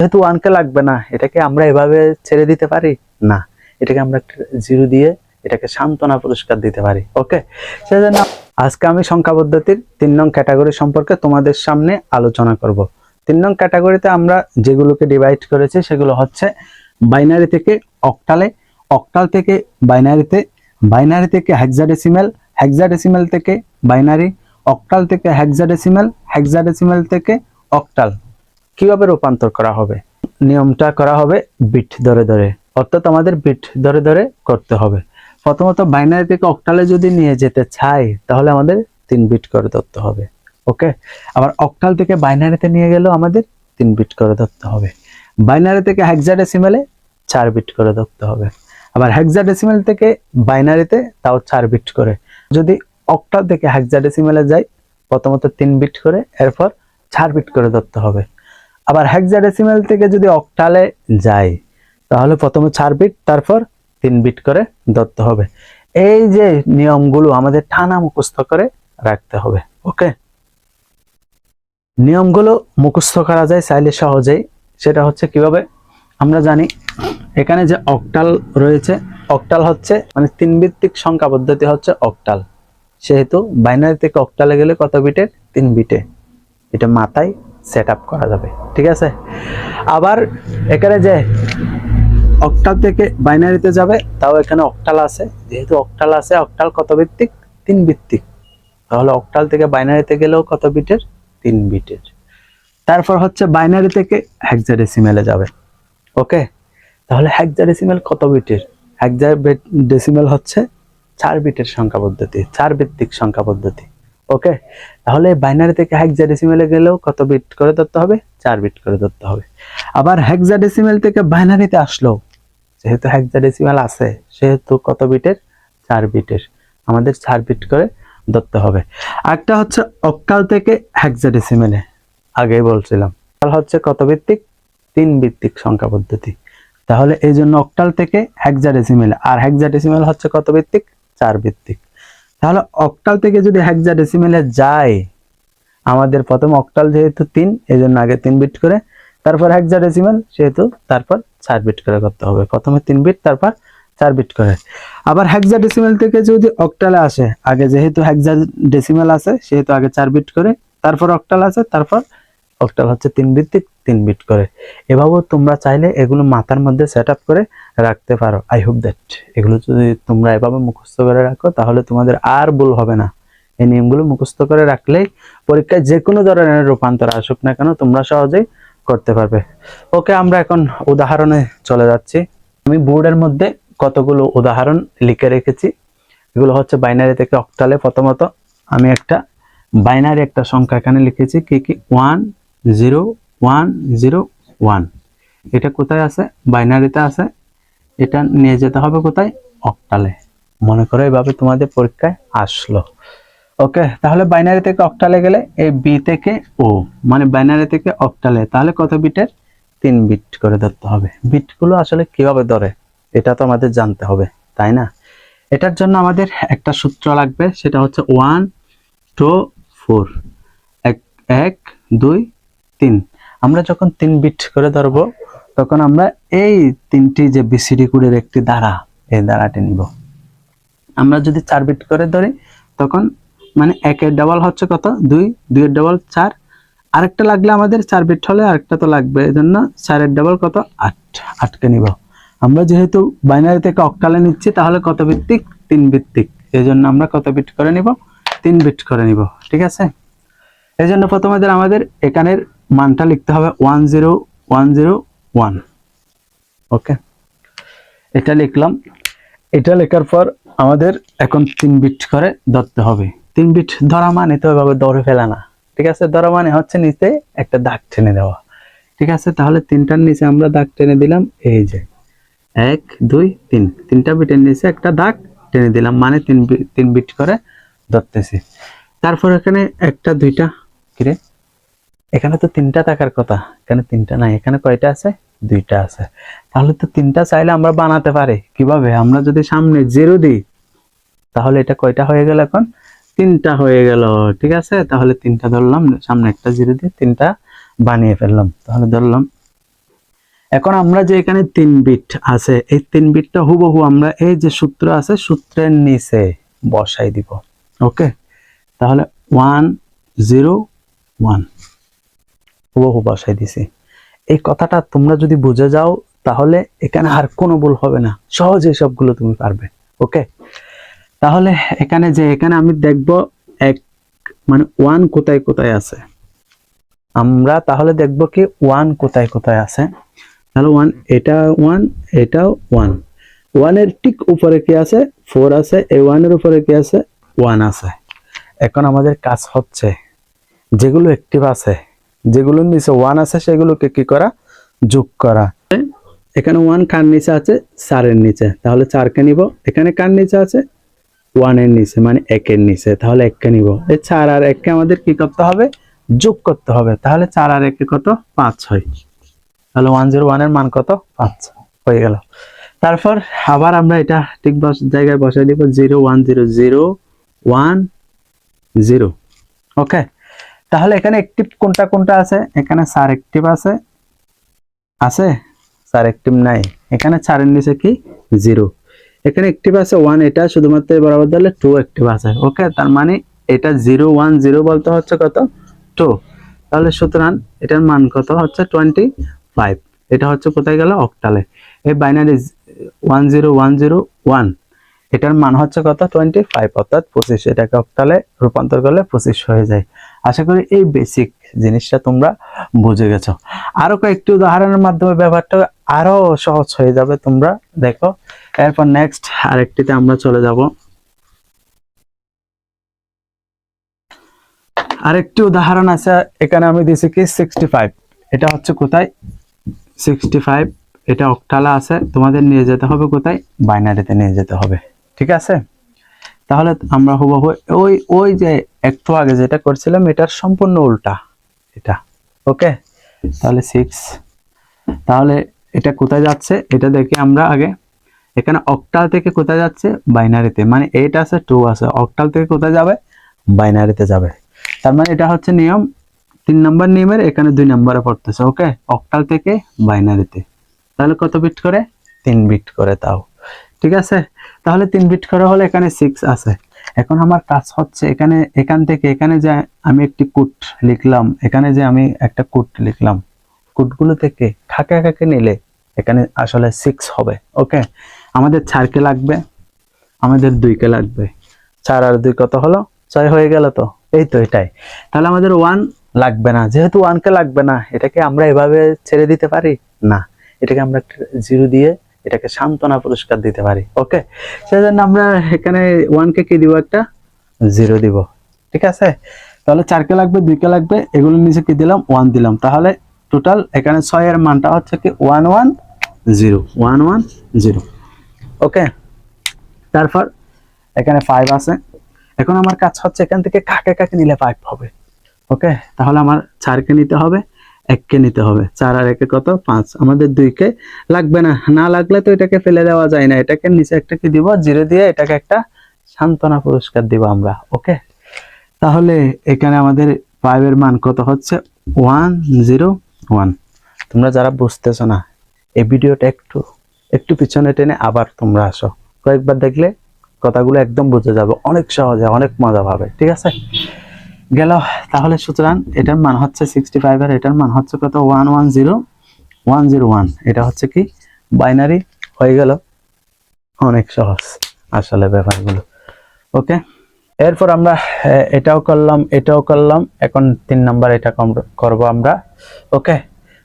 যেহেতু ওয়ানকে লাগবে না, এটাকে আমরা এভাবে ছেড়ে দিতে পারি? না, এটাকে আমরা একটা জিরো দিয়ে এটাকে সান্ত্বনা পুরস্কার দিতে পারি ওকে সেজন্য আজকে আমি সংখ্যা পদ্ধতির তিন নং ক্যাটাগরি সম্পর্কে তোমাদের সামনে আলোচনা করব। তিন নং ক্যাটাগরিতে আমরা যেগুলোকে ডিভাইড করেছি, সেগুলো হচ্ছে বাইনারি থেকে অক্টালে অক্টাল থেকে বাইনারিতে বাইনারি থেকে হেক্সাডেসিমেল হেক্সাডেসিমেল থেকে বাইনারি অক্টাল থেকে হেক্সাডেসিমেল হেক্সাডেসিমেল থেকে অক্টাল কীভাবে রূপান্তর করা হবে? নিয়মটা করা হবে বিট ধরে ধরে। অর্থাৎ আমাদের বিট ধরে ধরে করতে হবে। প্রথমত বাইনারি থেকে অক্টালে যদি নিয়ে যেতে চাই, তাহলে আমাদের তিন বিট করে ধরতে হবে। ওকে আবার অক্টাল থেকে বাইনারিতে নিয়ে গেলেও আমাদের তিন বিট করে ধরতে হবে। বাইনারি থেকে হেক্সাডেসিমেলে চার বিট করে ধরতে হবে। আবার হেক্সাডেসিমেল থেকে বাইনারিতে তাও চার বিট করে। যদি অক্টাল থেকে হেক্সাডেসিমেলে যাই, প্রথমত তিন বিট করে, এরপর চার বিট করে ধরতে হবে। আবার হেক্সাডেসিমেল থেকে যদি অক্টালে যাই তাহলে প্রথমে চার বিট তারপর তিন বিট করে ধরতে হবে। এই যে নিয়মগুলো আমাদের টানা মুখস্থ করে রাখতে হবে ওকে নিয়মগুলো মুখস্থ করা যায় চাইলে সহজেই। সেটা হচ্ছে কীভাবে? আমরা জানি এখানে যে অক্টাল রয়েছে অক্টাল হচ্ছে মানে তিন ভিত্তিক সংখ্যা পদ্ধতি হচ্ছে অক্টাল সেহেতু বাইনারি থেকে অক্টালে গেলে কত বিটের তিন বিটে এটা মাথায় সেট করা যাবে, ঠিক আছে? আবার এখানে যে অক্টাল থেকে বাইনারিতে যাবে, তাও এখানে অক্টাল আছে। যেহেতু অক্টাল আছে অক্টাল কত ভিত্তিক? তিন ভিত্তিক। তাহলে অক্টাল থেকে বাইনারিতে গেলেও কত বিটের? তিন বিটের। তারপর হচ্ছে বাইনারি থেকে হেক্সাডেসিমেলে যাবে। ওকে? তাহলে হেক্সাডেসিমেল কত বিটের? হেক্সাডেসিমেল হচ্ছে চার বিটের সংখ্যা পদ্ধতি, চার ভিত্তিক সংখ্যা পদ্ধতি। ওকে তাহলে বাইনারি থেকে হেক্সাডেসিমেলে গেলেও কত বিট করে ধরতে হবে? চার বিট করে ধরতে হবে। আবার হেক্সাডেসিমেল থেকে বাইনারিতে আসলো যেহেতু হেক্সাডেসিমেল আছে, সেহেতু কত বিটের চার বিটের আমাদের চার বিট করে ধরতে হবে। একটা হচ্ছে অক্টাল থেকে হেক্সাডেসিমেলে আগেই বলছিলাম অক্টাল হচ্ছে কত ভিত্তিক? তিন ভিত্তিক সংখ্যা পদ্ধতি। তাহলে এই জন্য অক্টাল থেকে হেক্সাডেসিমেল আর হেক্সাডেসিমেল হচ্ছে কত ভিত্তিক? চার ভিত্তিক। তাহলে অক্টাল থেকে যদি হ্যাকজা ডেসিমেলে যায়, আমাদের প্রথম অক্টাল যেহেতু তিন এই জন্য আগে তিন বিট করে, তারপর হ্যাকজা ডেসিমেল সেহেতু তারপর চার বিট করে করতে হবে। প্রথমে তিন বিট তারপর চার বিট করে। আবার হ্যাকজা ডেসিমেল থেকে যদি অক্টালে আসে, আগে যেহেতু হ্যাকজা ডেসিমেল আছে, সেহেতু আগে চার বিট করে, তারপর অক্টাল আছে, তারপর অক্টাল হচ্ছে তিন ভিত্তিক তিন বিট করে। এভাবেও তোমরা চাইলে এগুলো মাথার মধ্যে সেট করে রাখতে পারো। আই হোপ দ্যাট এগুলো যদি তোমরা এভাবে মুখস্থ করে রাখো, তাহলে তোমাদের আর ভুল হবে না। এই নিয়মগুলো মুখস্থ করে রাখলেই পরীক্ষায় যে কোনো ধরনের রূপান্তর আসুক না কেন, তোমরা সহজেই করতে পারবে। ওকে, আমরা এখন উদাহরণে চলে যাচ্ছি। আমি বোর্ডের মধ্যে কতগুলো উদাহরণ লিখে রেখেছি। এগুলো হচ্ছে বাইনারি থেকে অক্টালে প্রথমত। আমি একটা বাইনারি একটা সংখ্যা এখানে লিখেছি। কি কি? One zero one zero one এটা কোথায় আছে? বাইনারিতে আছে। এটা নিয়ে যেতে হবে কোথায়? অক্টালে মনে করো এভাবে তোমাদের পরীক্ষায় আসলো। ওকে, তাহলে বাইনারি থেকে অক্টালে গেলে এই বি থেকে ও মানে বাইনারি থেকে অক্টালে তাহলে কত বিটের? তিন বিট করে ধরতে হবে। বিটগুলো আসলে কীভাবে ধরে? এটা তো আমাদের জানতে হবে, তাই না? এটার জন্য আমাদের একটা সূত্র লাগবে, সেটা হচ্ছে ওয়ান টু ফোর এক এক, দুই, তিন। আমরা যখন তিন বিট করে ধরবো তখন আমরা এই তিনটি যে বিসিডি কোডের একটি দ্বারা এই দ্বারাটি নিব। আমরা যদি চার বিট করে ধরি, তখন মানে একের ডাবল হচ্ছে কত? দুই, দুইয়ের ডাবল চার। আরেকটা লাগলে আমাদের চার বিট হলে আরেকটা তো লাগবে এই জন্য চারের ডাবল কত? আট। আটকে নিব। আমরা যেহেতু বাইনারি থেকে অক্টালে নিচ্ছি, তাহলে কত ভিত্তিক তিন ভিত্তিক এই জন্য আমরা কত বিট করে নিব? তিন বিট করে নিব, ঠিক আছে? এই জন্য প্রথমে আমাদের এখানের মানটা লিখতে হবে one zero one zero one okay এটা লিখলাম। এটা লেখার পর আমাদের এখন তিন বিট করে ধরতে হবে। তিন বিট ধরা মানে তো এভাবে দৌড়ে ফেলা না। ঠিক আছে? ধরা মানে হচ্ছে নিচে একটা দাগ টেনে দেওয়া। ঠিক আছে? তাহলে তিনটার নিচে আমরা দাগ টেনে দিলাম এই যে। এক, দুই, তিন। তিনটা বিটের নিচে একটা দাগ টেনে দিলাম মানে তিন তিন বিট করে ধরতেছি। তারপর এখানে একটা, দুইটা, কিরে? এখানে তো তিনটা থাকার কথা। এখানে তিনটা নাই। এখানে কয়টা আছে? দুইটা আছে। তাহলে তো তিনটা চাইলে আমরা বানাতে পারি। কীভাবে? আমরা যদি সামনে জিরো দিই, তাহলে এটা কয়টা হয়ে গেল এখন? তিনটা হয়ে গেল, ঠিক আছে? তাহলে তিনটা ধরলাম, সামনে একটা জিরো দিয়ে তিনটা বানিয়ে ফেললাম। তাহলে ধরলাম, এখন আমরা যে এখানে তিন বিট আছে, এই তিন বিটটা হুবহু আমরা এই যে সূত্র আছে, সূত্রের নিচে বসাই দিব। ওকে তাহলে ওয়ান জিরো ওয়ান হুবহু বসাই দিছি। এই কথাটা তোমরা যদি বুঝে যাও, তাহলে এখানে আর কোনো ভুল হবে না। সহজে সবগুলো তুমি পারবে। ওকে? তাহলে এখানে যে, এখানে আমি দেখব এক মানে ওয়ান কোথায় কোথায় আছে। আমরা তাহলে দেখব কি ওয়ান কোথায় কোথায় আছে। তাহলে ওয়ান, এটা ওয়ান, এটাও ওয়ান। ওয়ানের ঠিক উপরে কি আছে? ফোর আছে। এই ওয়ানের উপরে কি আছে? ওয়ান আছে। এখন আমাদের কাজ হচ্ছে, যেগুলো অ্যাক্টিভ আছে যেগুলোর নিচে ওয়ান আছে, সেগুলোকে কি করা? যোগ করা। এখানে ওয়ান কার নিচে আছে, চারের নিচে। তাহলে চারকে নিব। এখানে কার নিচে আছে? ওয়ানের নিচে মানে একের নিচে। তাহলে এককে নিব। এই চার আর এককে আমাদের কি করতে হবে? যোগ করতে হবে। তাহলে চার আর একে কত? পাঁচ হয়। তাহলে ওয়ান জিরো ওয়ানের মান কত? পাঁচ। হয়ে গেল। তারপর আবার আমরা এটা ঠিক জায়গায় বসাই দিব। Zero one zero zero one zero okay তাহলে এখানে অ্যাক্টিভ কোনটা কোনটা আছে? এখানে সার অ্যাক্টিভ আছে। আছে? সার অ্যাক্টিভ নাই। এখানে চারের নিচে কি? জিরো এখানে অ্যাক্টিভ আছে ওয়ান এটা শুধুমাত্র বরাবর ধরলে টু অ্যাক্টিভ আছে। ওকে তার মানে এটা জিরো ওয়ান জিরো বলতে হচ্ছে কত? টু তাহলে সুতরাং এটার মান কত? হচ্ছে টোয়েন্টি ফাইভ এটা হচ্ছে কোথায় গেল? অক্টালে এই binary one zero one zero one এটার মান হচ্ছে কত? টোয়েন্টি ফাইভ অর্থাৎ পঁচিশ। এটাকে অক্টালে রূপান্তর করলে পঁচিশ হয়ে যায়। আশা করি এই বেসিক জিনিসটা তোমরা বুঝে গেছো। আরও কয়েকটি উদাহরণের মাধ্যমে ব্যাপারটা আরও সহজ হয়ে যাবে তোমরা দেখো। এরপর নেক্সট আরেকটিতে আমরা চলে যাব। আরেকটি উদাহরণ আছে, এখানে আমি দিছি কি? সিক্সটি ফাইভ এটা হচ্ছে কোথায়? সিক্সটি ফাইভ এটা অক্টালা আছে। তোমাদের নিয়ে যেতে হবে কোথায়? বাইনারিতে নিয়ে যেতে হবে। ঠিক আছে? তাহলে আমরা হুবহু ওই ওই যে একটু আগে যেটা করছিলাম, এটার সম্পূর্ণ উল্টা। এটা, ওকে? তাহলে সিক্স তাহলে এটা কোথায় যাচ্ছে? এটা দেখি আমরা আগে। এখানে অক্টাল থেকে কোথায় যাচ্ছে? বাইনারিতে মানে এইট আছে টু আছে। অক্টাল থেকে কোথায় যাবে? বাইনারিতে যাবে। তার মানে এটা হচ্ছে নিয়ম। তিন নম্বর নিয়মের এখানে দুই নম্বরে পড়তেছে, ওকে? অক্টাল থেকে বাইনারিতে তাহলে কত বিট করে? তিন বিট করে তাও। ঠিক আছে? তাহলে তিন বিট করে হলে এখানে সিক্স আছে। এখন আমার কাজ হচ্ছে এখানে, এখান থেকে এখানে যে আমি একটি কুট লিখলাম, এখানে যে আমি একটা কুট লিখলাম কুটগুলো থেকে খাকে খাকে নিলে এখানে আসলে সিক্স হবে ওকে আমাদের চারকে লাগবে, আমাদের দুইকে লাগবে। চার আর দুই কত হলো? ছয় হয়ে গেল তো? এই তো এটাই। তাহলে আমাদের ওয়ান লাগবে না। যেহেতু ওয়ানকে লাগবে না, এটাকে আমরা এভাবে ছেড়ে দিতে পারি? না। এটাকে আমরা জিরো দিয়ে এটাকে সান্ত্বনা পুরস্কার দিতে পারি। ওকে সেজন্য আমরা এখানে ওয়ানকে কি দিব একটা? জিরো দিব। ঠিক আছে? তাহলে চারকে লাগবে দুইকে লাগবে এগুলোর নিচে কি দিলাম? ওয়ান দিলাম। তাহলে টোটাল এখানে ছয়ের মানটা হচ্ছে কি? One one zero one one zero okay তারপর এখানে ফাইভ আছে। এখন আমার কাজ হচ্ছে এখান থেকে কাকে কাকে নিলে ফাইভ হবে? ওকে তাহলে আমার চারকে নিতে হবে। এককে নিতে হবে। চার আর একে কত? পাঁচ। আমাদের দুইকে লাগবে না। না লাগলে তো এটাকে ফেলে দেওয়া যায় না। এটাকে নিচে একটা কি দিব? জিরো দিয়ে এটাকে একটা সান্ত্বনা পুরস্কার দিব আমরা। ওকে? তাহলে এখানে আমাদের ফাইভের মান কত হচ্ছে? ওয়ান জিরো ওয়ান তোমরা যারা বুঝতেছো না, এই ভিডিওটা একটু একটু পিছনে টেনে আবার তোমরা আসো। কয়েকবার দেখলে কথাগুলো একদম বুঝে যাবে। অনেক সহজে, অনেক মজা পাবে। ঠিক আছে? গেল। তাহলে সুতরাং এটার মান হচ্ছে সিক্সটি ফাইভ আর এটার মান হচ্ছে কত? One one zero one zero one এটা হচ্ছে কি? বাইনারি হয়ে গেল। অনেক সহজ আসলে ব্যাপারগুলো। ওকে এরপর আমরা এটাও করলাম এটাও করলাম। এখন তিন নাম্বার এটা করব আমরা। ওকে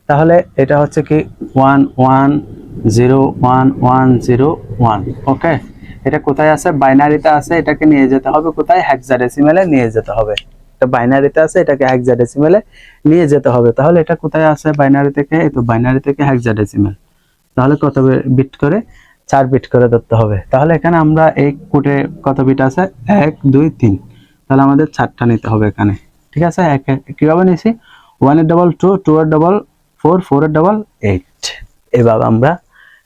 তাহলে এটা হচ্ছে কি? One one zero one one zero one okay এটা কোথায় আছে? বাইনারিতে আছে, এটাকে নিয়ে যেতে হবে। কোথায়? হেক্সাডেসিমেলে নিয়ে যেতে হবে। এটা বাইনারিতে আছে, এটাকে হেক্সাডেসিমেলে নিয়ে যেতে হবে। তাহলে এটা কোথায় আছে বাইনারি থেকে? এই তো বাইনারি থেকে হেক্সাডেসিমেল তাহলে কত বিট করে? চার বিট করে ধরতে হবে। তাহলে এখানে আমরা এই কোটে কত বিট আছে? এক, দুই, তিন। তাহলে আমাদের চারটা নিতে হবে এখানে। ঠিক আছে? এক কীভাবে নিয়েছি? ওয়ানের ডবল টু টু এর ডবল ফোর ফোর এর ডবল এইট এভাবে আমরা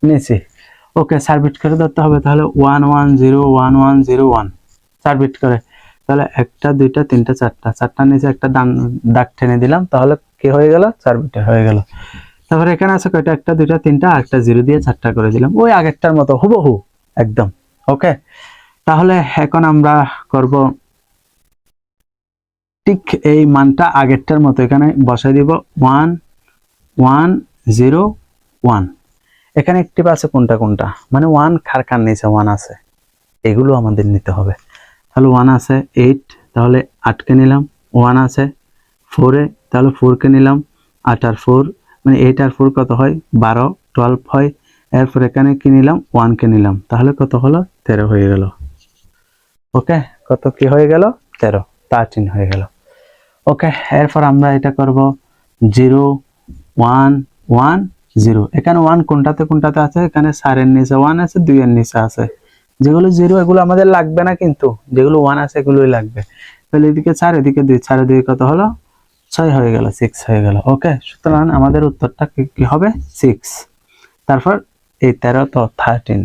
নিয়েছি। ওকে চার বিট করে ধরতে হবে। তাহলে one one zero one one zero one চার বিট করে। তাহলে একটা, দুইটা, তিনটা, চারটা। চারটা নিচে একটা দান দাগ টেনে দিলাম, তাহলে কি হয়ে গেল? চার বিটের হয়ে গেল। তারপরে এখানে আছে কয়টা? একটা, দুইটা, তিনটা একটা জিরো দিয়ে চারটা করে দিলাম। ওই আগেরটার মতো, হুবহু, একদম। ওকে? তাহলে এখন আমরা করব ঠিক এই মানটা আগেরটার মতো। এখানে বসাই দিব, ওয়ান ওয়ান, জিরো, ওয়ান। এখানে একটিভ আছে কোনটা কোনটা? মানে ওয়ান খার খার নিচে ওয়ান আছে? এগুলো আমাদের নিতে হবে। তাহলে ওয়ান আছে এইট তাহলে আটকে নিলাম ওয়ান আছে ফোরে তাহলে ফোরকে নিলাম, আট আর ফোর মানে এইট আর ফোর কত হয়? বারো টুয়েলভ হয়, এরপর এখানে কি নিলাম? ওয়ানকে নিলাম, তাহলে কত হলো? তেরো হয়ে গেল। ওকে কত কি হয়ে গেল? তেরো থার্টিন হয়ে গেল। ওকে এরপর আমরা এটা করব জিরো ওয়ান ওয়ান জিরো এখানে ওয়ান কোনটাতে কোনটাতে আছে? এখানে সারের নিচে ওয়ান আছে, দুইয়ের নিচে আছে। যেগুলো জিরো এগুলো আমাদের লাগবে না কিন্তু। যেগুলো ওয়ান আছে, এগুলোই লাগবে। তাহলে এদিকে চার, এদিকে দুই, চার দুই কত হলো? ছয় হয়ে গেল সিক্স হয়ে গেল। ওকে সুতরাং আমাদের উত্তরটা কি হবে? সিক্স তারপর এই তেরো তো থার্টিন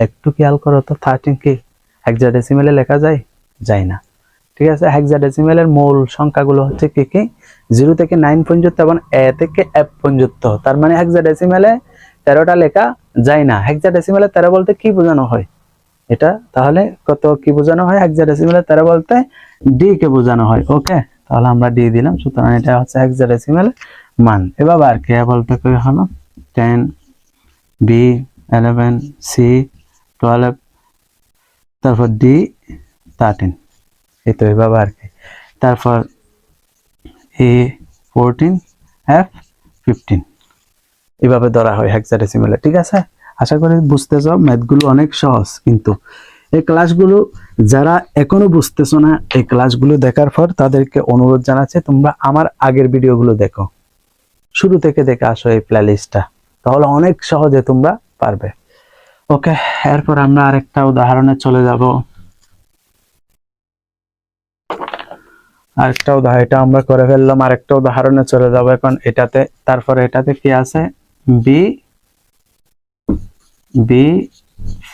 একটু খেয়াল করো তো থার্টিন কি? হেক্সাডেসিমেলে লেখা যায়? যায় না। ঠিক আছে হেক্সাডেসিমেলের মূল সংখ্যাগুলো হচ্ছে কি কি? জিরো থেকে নাইন পর্যন্ত এবং এ থেকে এফ পর্যন্ত। তার মানে হেক্সাডেসিমেলে তেরোটা লেখা যায় না। হেক্সাডেসিমেলে তেরো বলতে কি বোঝানো হয়? এটা তাহলে কত কি বোঝানো হয়? হেক্সাডেসিমেলে তেরো বলতে ডি কে বোঝানো হয়, ওকে? তাহলে আমরা ডি দিলাম, সুতরাং এটা হচ্ছে হেক্সাডেসিমেল মান। এবার আর কে বলতে কি হলো ten, B, eleven, C, twelve, তারপর ডি, থার্টিন। এই তো এভাবে আর কি। তারপর এ, ফোরটিন, এফ, ফিফটিন। এভাবে ধরা হয় হেক্সাডেসিমেলে ঠিক আছে? আশা করি বুঝতেছো ম্যাথগুলো অনেক সহজ, কিন্তু এই ক্লাসগুলো যারা এখনও বুঝতেছো না, এই ক্লাসগুলো দেখার পর তাদেরকে অনুরোধ জানাচ্ছে, তোমরা আমার আগের ভিডিওগুলো দেখো। শুরু থেকে দেখে আসো এই প্লেলিস্টটা তাহলে অনেক সহজে তোমরা পারবে। ওকে এরপর আমরা আরেকটা উদাহরণে চলে যাব। আরেকটা উদাহরণ, এটা আমরা করে ফেললাম, আরেকটা উদাহরণে চলে যাব এখন, এটাতে, তারপরে এটাতে কি আছে? বি বি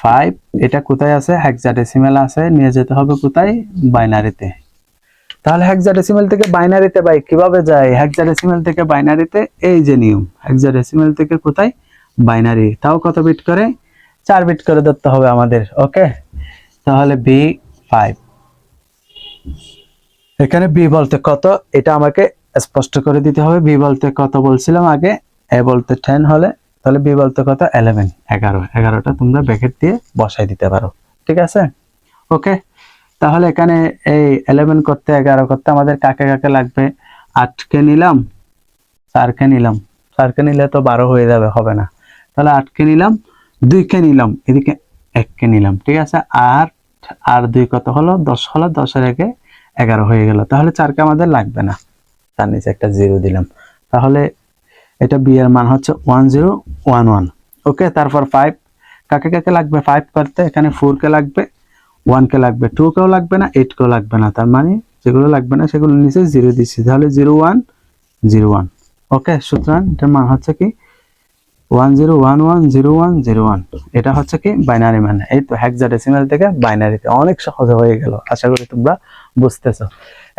ফাইভ এটা কোথায় আছে? হেক্সাডেসিমেল আছে, নিয়ে যেতে হবে কোথায়? বাইনারিতে তাহলে হেক্সাডেসিমেল থেকে বাইনারিতে বাই কীভাবে যায়? হেক্সাডেসিমেল থেকে বাইনারিতে এই যে নিয়ম হেক্সাডেসিমেল থেকে কোথায়? বাইনারি তাও কত বিট করে? চার বিট করে ধরতে হবে আমাদের ওকে তাহলে বি ফাইভ এখানে বি বলতে কত? এটা আমাকে স্পষ্ট করে দিতে হবে বি বলতে কত বলছিলাম আগে? এ বলতে টেন হলে তাহলে বি বলতে কত? এলেভেন এগারো। এগারোটা তোমরা ব্যাকেট দিয়ে বসাই দিতে পারো। ঠিক আছে? ওকে তাহলে এখানে এই এলেভেন করতে, এগারো করতে আমাদের কাকে কাকে লাগবে? আটকে নিলাম, চারকে নিলাম। চারকে নিলে তো বারো হয়ে যাবে, হবে না। তাহলে আটকে নিলাম, দুইকে নিলাম, এদিকে এককে নিলাম। ঠিক আছে? আট, আর দুই কত হলো? দশ হলো, দশের একে এগারো হয়ে গেল। তাহলে চারকে আমাদের লাগবে না। তার নিচে একটা জিরো দিলাম। তাহলে এটা বি এর মান হচ্ছে one zero one one okay তারপর ফাইভ কাকে কাকে লাগবে? ফাইভ করতে। এখানে ফোর কে লাগবে ওয়ান কে লাগবে টু কেও লাগবে না এইট কেও লাগবে না। তার মানে যেগুলো লাগবে না, সেগুলো নিচে জিরো দিচ্ছি। তাহলে zero one zero one okay সুতরাং এটার মান হচ্ছে কি? One zero one one zero one zero one এটা হচ্ছে কি? বাইনারি মান। এই তো হেক্সাডেসিমাল থেকে বাইনারিতে অনেক সহজ হয়ে গেল। আশা করি তোমরা বুঝতেছো।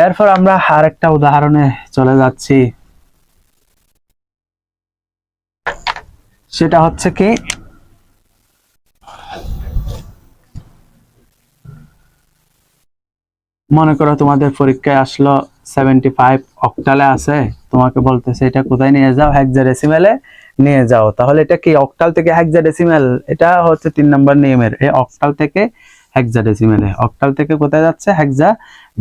এরপর আমরা আরেকটা উদাহরণে চলে যাচ্ছি। সেটা হচ্ছে কি? মনে করো তোমাদের পরীক্ষায় আসলো সেভেন্টি ফাইভ অক্টালে আছে, তোমাকে বলতেছে, এটা কোথায় নিয়ে যাও? হেক্সাডেসিমেলে নিয়ে যাও। তাহলে এটা কি অক্টাল থেকে হেক্সাডেসিমেল এটা হচ্ছে তিন নম্বর নিয়মের। এই অক্টাল থেকে হেক্সাডেসিমেলে অক্টাল থেকে কোথায় যাচ্ছে? হেক্সা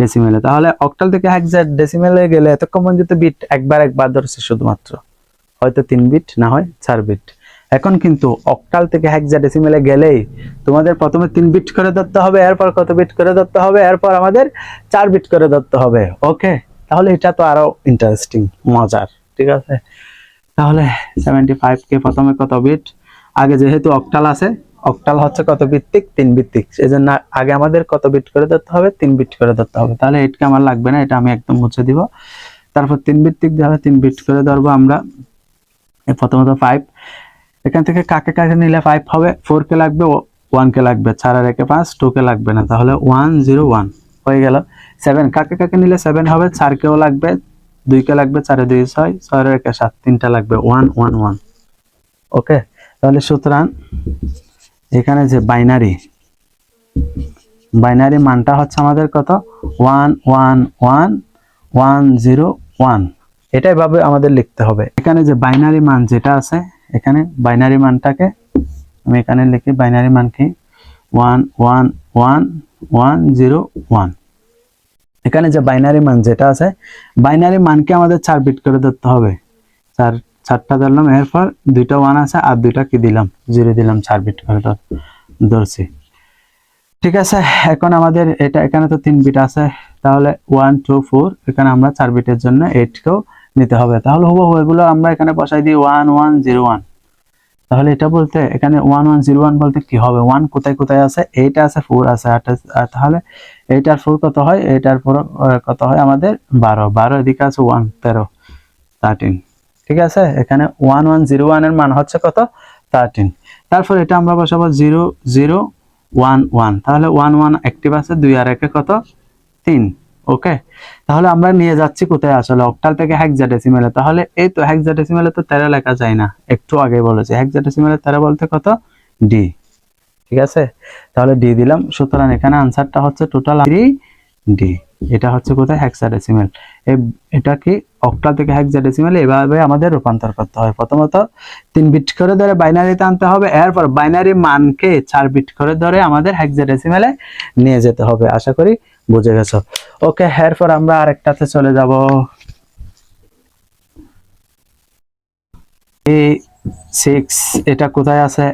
ডেসিমেলে তাহলে অক্টাল থেকে হেক্সা ডেসিমেলে গেলে এতক্ষণ পর্যন্ত বিট একবার একবার ধরছে শুধুমাত্র। হয়তো তিন বিট না হয় চার বিট এখন কিন্তু অক্টাল থেকে হেক্সাডেসিমেলে গেলেই তোমাদের প্রথমে তিন বিট করে ধরতে হবে, এরপর কত বিট করে ধরতে হবে, এরপর আমাদের চার বিট করে ধরতে হবে। ওকে তাহলে এটা তো আরও ইন্টারেস্টিং মজার। ঠিক আছে? তাহলে সেভেন্টি ফাইভ কে প্রথমে কত বিট আগে যেহেতু অক্টাল আছে অক্টাল হচ্ছে কত ভিত্তিক তিন ভিত্তিক সেই জন্য আগে আমাদের কত বিট করে ধরতে হবে? তিন বিট করে ধরতে হবে। তাহলে এইটকে আমার লাগবে না, এটা আমি একদম মুছে দিব। তারপর তিন ভিত্তিক তাহলে তিন বিট করে ধরবো আমরা। প্রথমত ফাইভ এখান থেকে কাকে কাকে নিলে ফাইভ হবে? ফোর কে লাগবে ওয়ান কে লাগবে। আর একে পাঁচ টু কে লাগবে না। তাহলে ওয়ান জিরো ওয়ান হয়ে গেল। সেভেন কাকে কাকে নিলে সেভেন হবে? চার কেও লাগবে, দুই কে লাগবে, চারে দুই, ছয়। ছয়ের একে সাত, তিনটা লাগবে। One one one okay? তাহলে সুতরাং এখানে যে বাইনারি বাইনারি মানটা হচ্ছে আমাদের কত? One one one one zero one এটাই ভাবে আমাদের লিখতে হবে। এখানে যে বাইনারি মান যেটা আছে, এখানে বাইনারি মানটাকে আমি এখানে লিখি বাইনারি মান কি? One one one one zero one এখানে যে বাইনারি মান যেটা আছে বাইনারি মানকে আমাদের চার বিট করে ধরতে হবে। চার, চারটা ধরলাম, এরপর দুইটা ওয়ান আছে, আর দুইটা কি দিলাম? জিরো দিলাম, চার বিট করে ধর- ধরছি। ঠিক আছে, এখন আমাদের এটা, এখানে তো তিন বিট আছে। তাহলে ওয়ান টু ফোর এখানে আমরা চার বিটের জন্য এইটকেও নিতে হবে। তাহলে হুবহু এগুলো আমরা এখানে বসাই দিই ওয়ান ওয়ান জিরো ওয়ান তাহলে এটা বলতে এখানে ওয়ান ওয়ান জিরো ওয়ান বলতে কি হবে? ওয়ান কোথায় কোথায় আছে? এইটা আছে ফোর আছে, আট তাহলে এইটার ফোর কত হয়? এইটার ফোর কত হয়? আমাদের বারো। বারো এদিকে আছে ওয়ান তেরো থার্টিন ঠিক আছে? এখানে ওয়ান ওয়ান জিরো ওয়ানের মান হচ্ছে কত? থার্টিন তারপর এটা আমরা বসাবো জিরো জিরো ওয়ান ওয়ান তাহলে ওয়ান ওয়ান অ্যাক্টিভ আছে, দুই আর একে কত? তিন। ওকে তাহলে আমরা নিয়ে যাচ্ছি কোথায় আসলে? অক্টাল থেকে হেক্সাডেসিমেলে তাহলে এই তো হেক্সাডেসিমেলে তো তেরো লেখা যায় না। একটু আগে বলেছে। হেক্সাডেসিমেলে তেরো বলতে কত? ডি ঠিক আছে? তাহলে ডি দিলাম। সুতরাং এখানে আনসারটা হচ্ছে টোটাল থ্রি ডি এটা হচ্ছে কোথায়? হেক্সাডেসিমেল এটা কি অক্টাল থেকে হেক্সাডেসিমেল এভাবে আমাদের রূপান্তর করতে হয়? প্রথমত, তিন বিট করে ধরে বাইনারিতে আনতে হবে। এরপর বাইনারি মানকে চার বিট করে ধরে আমাদের হেক্সাডেসিমেলে নিয়ে যেতে হবে। আশা করি বুঝে গেছো? ওকে, এরপর আমরা আরেকটাতে চলে যাব। এই সিক্স এটা কোথায় আছে?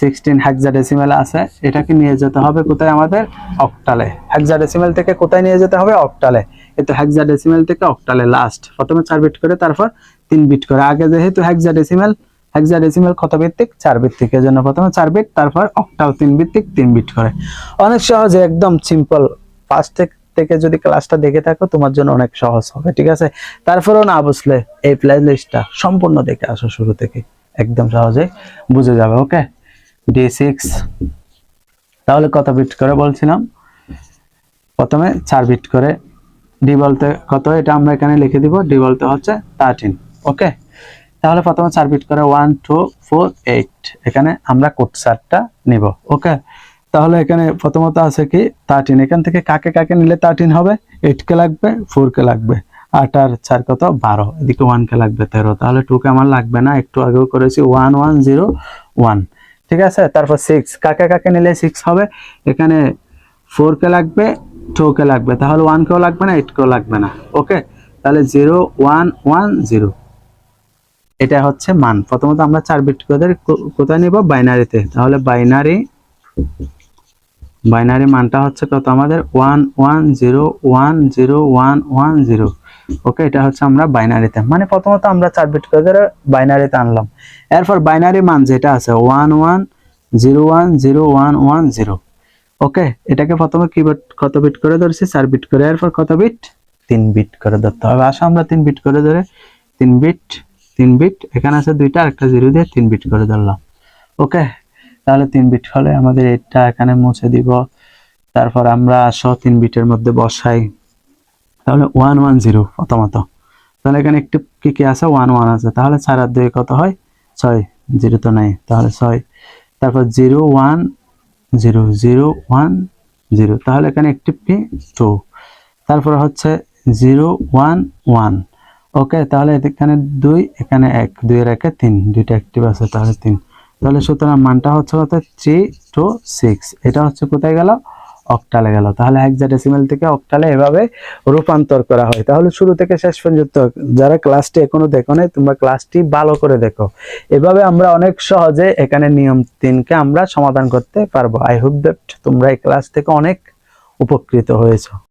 সিক্সটিন হেক্সাডেসিমেল আছে। এটাকে নিয়ে যেতে হবে কোথায় আমাদের? অক্টালে হেক্সাডেসিমেল থেকে কোথায় নিয়ে যেতে হবে? অক্টালে এতো হেক্সাডেসিমেল থেকে অক্টালে লাস্ট প্রথমে চার বিট করে, তারপর তিন বিট করে। আগে যেহেতু হেক্সাডেসিমেল হেক্সাডেসিমেল কত ভিত্তিক চার ভিত্তিক জন্য প্রথমে চার বিট তারপর অক্টাল তিন ভিত্তিক তিন বিট করে। অনেক সহজে, একদম সিম্পল ফার্স্ট থেকে যদি ক্লাসটা দেখে থাকো, তোমার জন্য অনেক সহজ হবে, ঠিক আছে? তারপরেও না বুঝলে এই প্লে সম্পূর্ণ দেখে আসো শুরু থেকে, একদম সহজে বুঝে যাবে ওকে ডি সিক্স তাহলে কত বিট করে বলছিলাম? প্রথমে চার বিট করে। ডি বলতে কত? এটা আমরা এখানে লিখে দিব ডি বলতে হচ্ছে থার্টিন ওকে তাহলে প্রথমে চার বিট করে ওয়ান টু ফোর এইট এখানে আমরা কোড চারটা নিব ওকে তাহলে এখানে প্রথমত আছে কি থার্টিন এখান থেকে কাকে কাকে নিলে থার্টিন হবে? এইট কে লাগবে ফোর কে লাগবে। আট আর চার কত? বারো। এদিকে ওয়ান কে লাগবে, তেরো। তাহলে টু কে আমার লাগবে না, একটু আগেও করেছি ওয়ান ওয়ান জিরো ওয়ান ঠিক আছে? তারপর সিক্স কাকে কাকে নিলে সিক্স হবে? এখানে ফোর কে লাগবে টু কে লাগবে। তাহলে ওয়ান কেও লাগবে না এইট কেও লাগবে না। ওকে তাহলে জিরো ওয়ান ওয়ান জিরো এটা হচ্ছে মান। প্রথমত আমরা চার বিট কোথায় নিব? বাইনারিতে তাহলে বাইনারি বাইনারি মানটা হচ্ছে কত আমাদের? One one zero one zero one one zero okay এটা হচ্ছে আমরা বাইনারিতে মানে প্রথমত আমরা চার বিট করে বাইনারিতে আনলাম। এরপর বাইনারি মান যেটা আছে one one zero one zero one one zero okay এটাকে প্রথমে কি কত বিট করে ধরছি? চার বিট করে। এরপর কত বিট তিন বিট করে ধরতে হবে। আসো আমরা তিন বিট করে ধরে। তিন বিট তিন বিট এখানে আছে দুইটা একটা জিরো দিয়ে তিন বিট করে ধরলাম। ওকে তাহলে তিন বিট হলে আমাদের এটা এখানে মুছে দিব। তারপর আমরা আসো তিন বিটের মধ্যে বসাই। তাহলে ওয়ান ওয়ান জিরো প্রথমত। তাহলে এখানে একটু কি কি আছে? ওয়ান ওয়ান আছে। তাহলে চার আর দুই কত হয়? ছয়। জিরো তো নাই। তাহলে ছয়। তারপর zero one zero zero one zero. তাহলে এখানে একটি কি টু। তারপর হচ্ছে জিরো ওয়ান ওয়ান। ওকে, তাহলে এখানে দুই, এখানে এক। দুইয়ের একে তিন। দুইটা অ্যাক্টিভ আছে, তাহলে তিন। তাহলে সুতরাং মানটা হচ্ছে কত? থ্রি টু সিক্স এটা হচ্ছে কোথায় গেল? অক্টালে গেল। তাহলে হেক্সাডেসিমেল থেকে অক্টালে এভাবে রূপান্তর করা হয়। তাহলে শুরু থেকে শেষ পর্যন্ত যারা ক্লাসটি এখনও দেখো নাই, তোমরা ক্লাসটি ভালো করে দেখো। এভাবে আমরা অনেক সহজে এখানে নিয়ম তিনকে আমরা সমাধান করতে পারব। আই হোপ দ্যাট তোমরা এই ক্লাস থেকে অনেক উপকৃত হয়েছো।